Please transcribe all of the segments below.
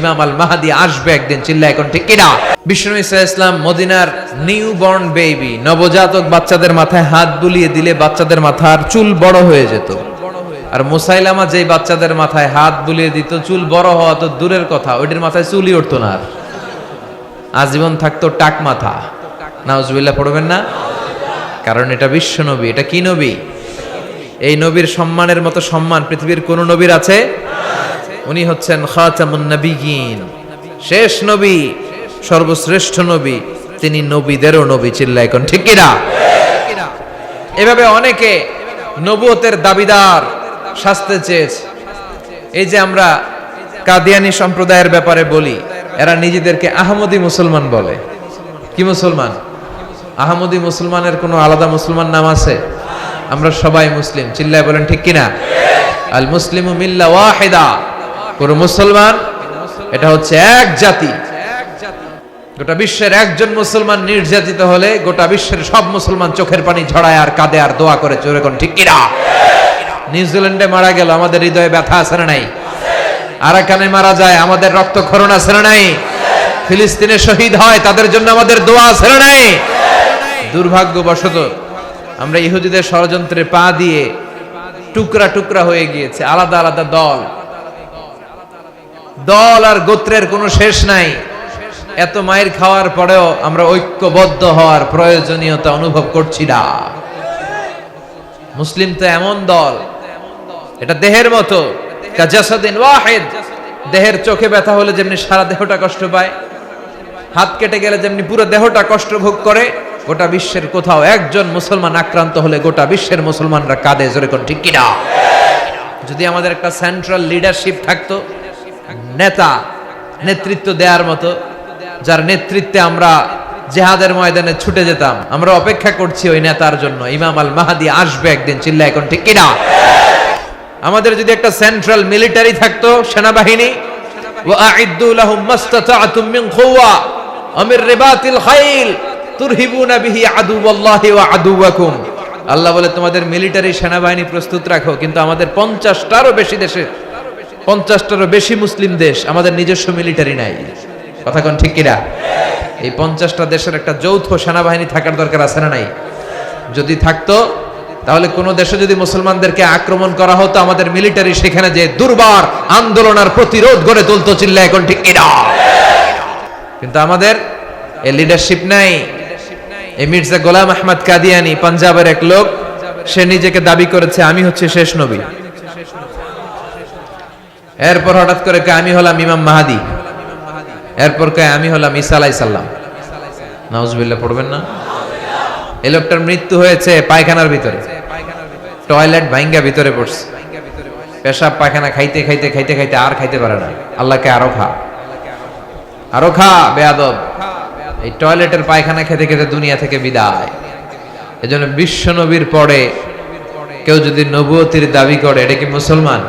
ইমাম আল মাহাদি আসবে একদিন চিল্লা এখন ঠিক কিনা? বিষ্ণু ইসা ইসলাম মদিনার নিউ বর্ন বেবি নবজাতক বাচ্চাদের মাথায় হাত বুলিয়ে দিলে বাচ্চাদের মাথার চুল বড় হয়ে যেত। আর মুসাইলামা যেই বাচ্চাদের মাথায় হাত বুলিয়ে দিত, চুল বড় হওয়া তো দূরের কথা, ওইটির মাথায় চুলই উঠতো না আর। আজীবন থাকতো টাক মাথা। নাউজুবিল্লাহ, পড়বেন না? কারণ এটা বিশ্ব নবী, এটা কি নবী? এই নবীর সম্মানের মতো সম্মান পৃথিবীর কোন নবীর আছে? উনি হচ্ছেন খাতামুন নবীগিন শেষ নবী, সর্বশ্রেষ্ঠ নবী, তিনি নবীদেরও নবী চিল্লা এখন ঠিক কিনা? এভাবে অনেকে নবুয়তের দাবিদার শাস্তে চেয়েছে। এই যে আমরা কাদিয়ানি সম্প্রদায়ের ব্যাপারে বলি, এরা নিজেদেরকে আহমদি মুসলমান বলে। কি মুসলমান? আহমদি মুসলমানের কোনো আলাদা মুসলমান নাম আছে? আমরা সবাই মুসলিম, চিল্লায় বলেন ঠিক কিনা? আল মুসলিম মিল্লা ওয়াহিদা। পুরো মুসলমান, এটা হচ্ছে এক জাতি। গোটা বিশ্বের একজন মুসলমান নির্যাতিত হলে গোটা বিশ্বের সব মুসলমান চোখের পানি ঝড়ায় আর কাঁদে আর দোয়া করে চোরে কোন ঠিক কিনা? নিউজিল্যান্ডে মারা গেল, আমাদের হৃদয়ে ব্যথা আছে না নাই? আরাকানে মারা যায়, আমাদের রক্তক্ষরণ আছে না নাই? ফিলিস্তিনে শহীদ হয়, তাদের জন্য আমাদের দোয়া আছে না নাই? দুর্ভাগ্যবশত আমরা ইহুদিদের ষড়যন্ত্রে পা দিয়ে টুকরা টুকরা হয়ে গিয়েছে, আলাদা আলাদা দল। দল আর গোত্রের কোনো শেষ নাই। এত মায়ের খাওয়ার পরেও আমরা ঐক্যবদ্ধ হওয়ার প্রয়োজনীয়তা অনুভব করছি না। মুসলিম তো এমন দল, এটা দেহের মতো দেহের চোখে ব্যথা হলে যেমনি সারা দেহটা কষ্ট পায়, হাত কেটে গেলে যেমনি পুরো দেহটা কষ্ট ভোগ করে, গোটা বিশ্বের কোথাও একজন মুসলমান আক্রান্ত হলে গোটা বিশ্বের মুসলমানরা কাঁদে, জোরে কোন ঠিক কিনা? যদি আমাদের একটা সেন্ট্রাল লিডারশিপ থাকতো নেতা নেতৃত্ব দেওয়ার মতো, যার নেতৃত্বে আমরা জেহাদের ময়দানে ছুটে যেতাম। আমরা অপেক্ষা করছি ওই নেতার জন্য। ইমাম আল মাহাদি আসবে একদিন, চিল্লা, এখন ঠিক কিনা? আমাদের যদি একটা সেন্ট্রাল মিলিটারি থাকতো, সেনাবাহিনী আল্লাহ বলে, তোমাদের মিলিটারি সেনাবাহিনী প্রস্তুত রাখো, কিন্তু আমাদের পঞ্চাশটারও বেশি দেশে পঞ্চাশটারও বেশি মুসলিম দেশ আমাদের নিজস্ব মিলিটারি নাই। কথা কোন ঠিক কিনা? এই পঞ্চাশটা দেশের একটা যৌথ সেনাবাহিনী থাকার দরকার আছে না নাই? যদি থাকতো, তাহলে কোন দেশে যদি মুসলমানদেরকে আক্রমণ করা হতো, আমাদের মিলিটারি সেখানে যে দুর্বার আন্দোলন আর প্রতিরোধ গড়ে তুলতো চিল্লা, এখন ঠিক কিনা? কিন্তু আমাদের এই লিডারশিপ নাই। এই মির্জা গোলাম আহমদ কাদিয়ানি পাঞ্জাবের এক লোক, সে নিজেকে দাবি করেছে, আমি হচ্ছে শেষ নবী। এরপর হঠাৎ করে কে আমি হলাম ইমাম মাহাদি। এরপর কে আমি হলাম ঈসা আলাইহিস সালাম। নাউজুবিল্লাহ, পড়বেন না? এই লোকটার মৃত্যু হয়েছে পায়খানার ভিতরে। টয়লেট ভাঙ্গা ভিতরে পড়ছে। পেশাব পায়খানা খাইতে খাইতে খাইতে খাইতে আর খাইতে পারে না। আল্লাহকে আরও খা। আরও খা, বেয়াদব। এই টয়লেটের পায়খানা খেতে খেতে দুনিয়া থেকে বিদায়। এজন্য বিশ্ব নবীর পরে কেউ যদি নবুয়তির দাবি করে, এটা কি মুসলমান?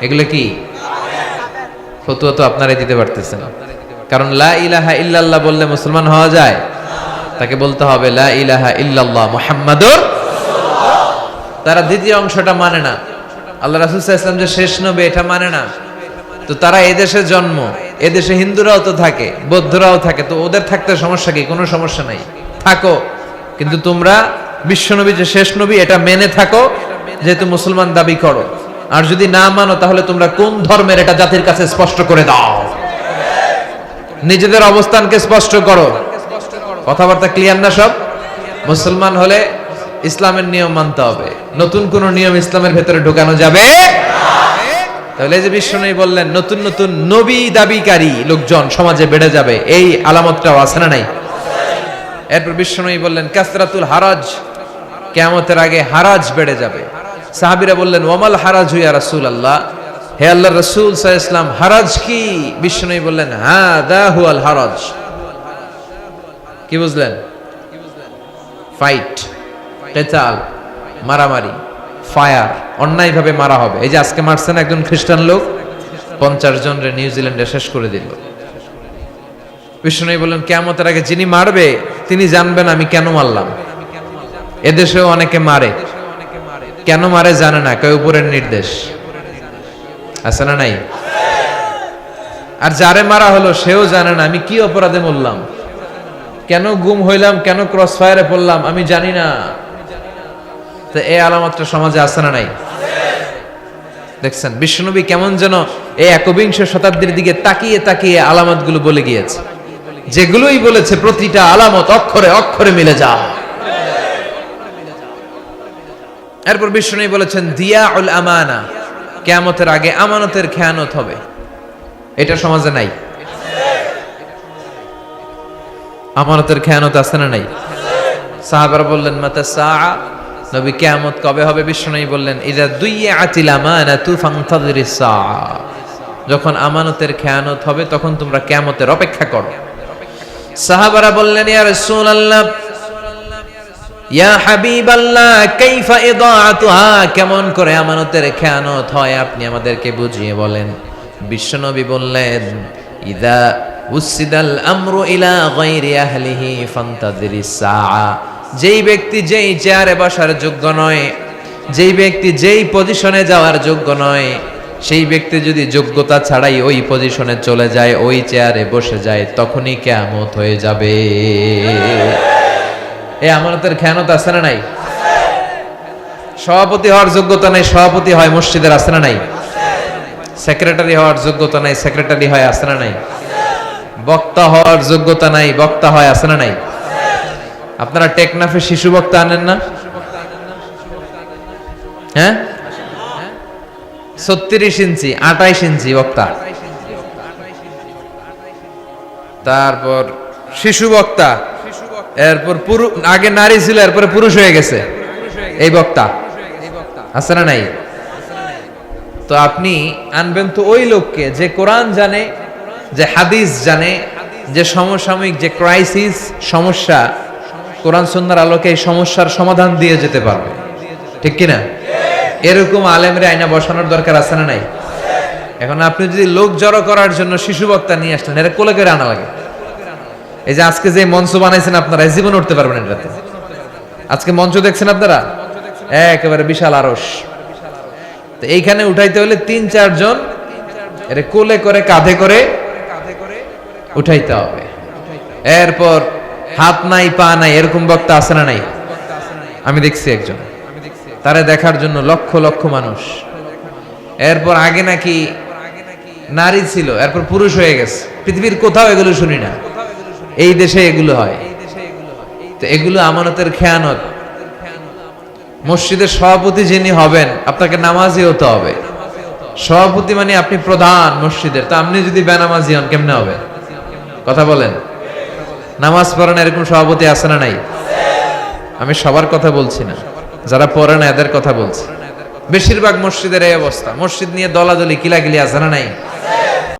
এগুলো কি? ফতুয়া তো আপনারাই দিতে পারতেছেন। কারণ লা ইলাহা ইল্লাল্লাহ বললে মুসলমান হওয়া যায়। তাকে বলতে হবে লা ইলাহা ইল্লাল্লাহ মুহাম্মাদুর তারা দ্বিতীয় অংশটা মানে না। আল্লাহ রাসূল ওয়াসাল্লাম যে শেষ নবী, এটা মানে না। তো তারা এদেশে জন্ম এদেশে হিন্দুরাও তো থাকে, বৌদ্ধরাও থাকে, তো ওদের থাকতে সমস্যা কি? কোনো সমস্যা নাই। থাকো। কিন্তু তোমরা বিশ্বনবী যে শেষ নবী, এটা মেনে থাকো, যেহেতু মুসলমান দাবি করো। আর যদি না মানো, তাহলে তোমরা কোন ধর্মের এটা জাতির কাছে স্পষ্ট করে দাও? নিজেদের অবস্থানকে স্পষ্ট করো। কথাবার্তা ক্লিয়ার না সব? মুসলমান হলে ইসলামের নিয়ম মানতে হবে। নতুন কোন নিয়ম ইসলামের ভেতরে ঢোকানো যাবে? তাহলে যে বিশ্বনবী বললেন, নতুন নতুন নবী দাবিকারী লোকজন সমাজে বেড়ে যাবে। এই আলামতটাও আছে না নাই? এরপর বিশ্বনবী বললেন, কাসরাতুল হারাজ, কেয়ামতের আগে হারাজ বেড়ে যাবে। সাহাবিরা বললেন, ওমাল হারাজ হুইয়া রাসূল আল্লাহ হে আল্লাহ রসুল ইসলাম হারাজ কি? বিশ্বনবী বললেন হ্যাঁ দা হুয়াল হারাজ। কি বুঝলেন? ফাইট কেচাল মারামারি ফায়ার অন্যায়ভাবে মারা হবে। এই যে আজকে মারছেন একজন খ্রিস্টান লোক, পঞ্চাশ জন রে নিউজিল্যান্ডে শেষ করে দিল। বিষ্ণু বললেন কেমতের আগে যিনি মারবে, তিনি জানবেন আমি কেন মারলাম। এদেশেও অনেকে মারে। কেন মারে জানে না? কেউ উপরের নির্দেশ? আছে না নাই? আর যারে মারা হলো সেও জানে না, আমি কি অপরাধে মরলাম? কেন গুম হইলাম? কেন ক্রস ফায়ারে পড়লাম? আমি জানি না। তো এই আলামতটা সমাজে আছে না নাই? দেখছেন, বিশ্বনবী কেমন যেন এই একবিংশ শতাব্দীর দিকে তাকিয়ে তাকিয়ে আলামতগুলো বলে গিয়েছে। যেগুলোই বলেছে, প্রতিটা আলামত অক্ষরে অক্ষরে মিলে যা এরপর বিষ্ণু বলেছেন দিয়া উল আমানা। কেয়ামতের আগে আমানতের খেয়ানত হবে। এটা সমাজে নাই। আমানতের খেয়ানত আছে না নাই? সাহাবারা বললেন, মাতা সা নবী কেয়ামত কবে হবে? বিষ্ণু বললেন ইদা দুইয়ে আতিল আমানা তু ফাংতাদির যখন আমানতের খেয়ানত হবে, তখন তোমরা কেয়ামতের অপেক্ষা করো। সাহাবারা বললেন, ইয়া রাসূলুল্লাহ ইয়া হাবিবাল্লাহ, কাইফা ইদাআতুহা, কেমন করে আমানতের খেয়ানত হয় আপনি আমাদেরকে বুঝিয়ে বলেন। বিশ্বনবী বললেন, ইদা উসিদাল আমরু ইলা গায়রি আহলিহি ফান্তাযিরিস সাআ। যেই ব্যক্তি যেই চেয়ারে বসার যোগ্য নয়, যেই ব্যক্তি যেই পজিশনে যাওয়ার যোগ্য নয়, সেই ব্যক্তি যদি যোগ্যতা ছাড়াই ওই পজিশনে চলে যায়, ওই চেয়ারে বসে যায়, তখনই কেয়ামত হয়ে যাবে। এই আমানতের খেয়ানত আছে না নাই? সভাপতি হওয়ার যোগ্যতা নাই, সভাপতি হয় মসজিদের, আছে না নাই? সেক্রেটারি হওয়ার যোগ্যতা নাই, সেক্রেটারি হয়, আছে না নাই? বক্তা হওয়ার যোগ্যতা নাই, বক্তা হয়, আছে না নাই? আপনারা টেকনাফে শিশু বক্তা আনেন না? হ্যাঁ? ছত্রিশ ইঞ্চি, আঠাইশ ইঞ্চি বক্তা। তারপর শিশু বক্তা। এরপর পুরুষ আগে নারী ছিল, এরপরে পুরুষ হয়ে গেছে। এই বক্তা। আছে না নাই? তো আপনি আনবেন তো ওই লোককে যে কোরআন জানে, যে হাদিস জানে, যে সমসাময়িক যে ক্রাইসিস সমস্যা, কোরআন সন্ন্যার আলোকে এই সমস্যার সমাধান দিয়ে যেতে পারবে। ঠিক কিনা এরকম আলেমরে আইনা বসানোর দরকার আছে না নাই? এখন আপনি যদি লোক জড়ো করার জন্য শিশু বক্তা নিয়ে আসলেন এটা কোলে করে আনা লাগে। এই যে আজকে যে মঞ্চ বানাইছেন আপনারা জীবন উঠতে পারবেন এটাতে আজকে মঞ্চ দেখছেন আপনারা? একেবারে বিশাল আরস তো এইখানে উঠাইতে হলে তিন, চারজন এর কোলে করে, কাঁধে করে উঠাইতে হবে। এরপর হাত নাই, পা নাই, এরকম বক্তা আছে না নাই? আমি দেখছি একজন। তারে দেখার জন্য লক্ষ লক্ষ মানুষ। এরপর আগে নাকি নারী ছিল, এরপর পুরুষ হয়ে গেছে। পৃথিবীর কোথাও এগুলো শুনি না। এই দেশে এগুলো হয়। তো এগুলো আমানতের খেয়ানত। মসজিদের সভাপতি যিনি হবেন, আপনাকে নামাজি হতে হবে। সভাপতি মানে আপনি প্রধান মসজিদের। তো আপনি যদি বেনামাজি হন, কেমনে হবে? কথা বলেন। নামাজ পড়েন এরকম সভাপতি আছে না নাই? আমি সবার কথা বলছি না। যারা পড়ে না, এদের কথা বলছি। বেশিরভাগ মসজিদের এই অবস্থা। মসজিদ নিয়ে দলাদলি, কিলাকিলি আছে না নাই?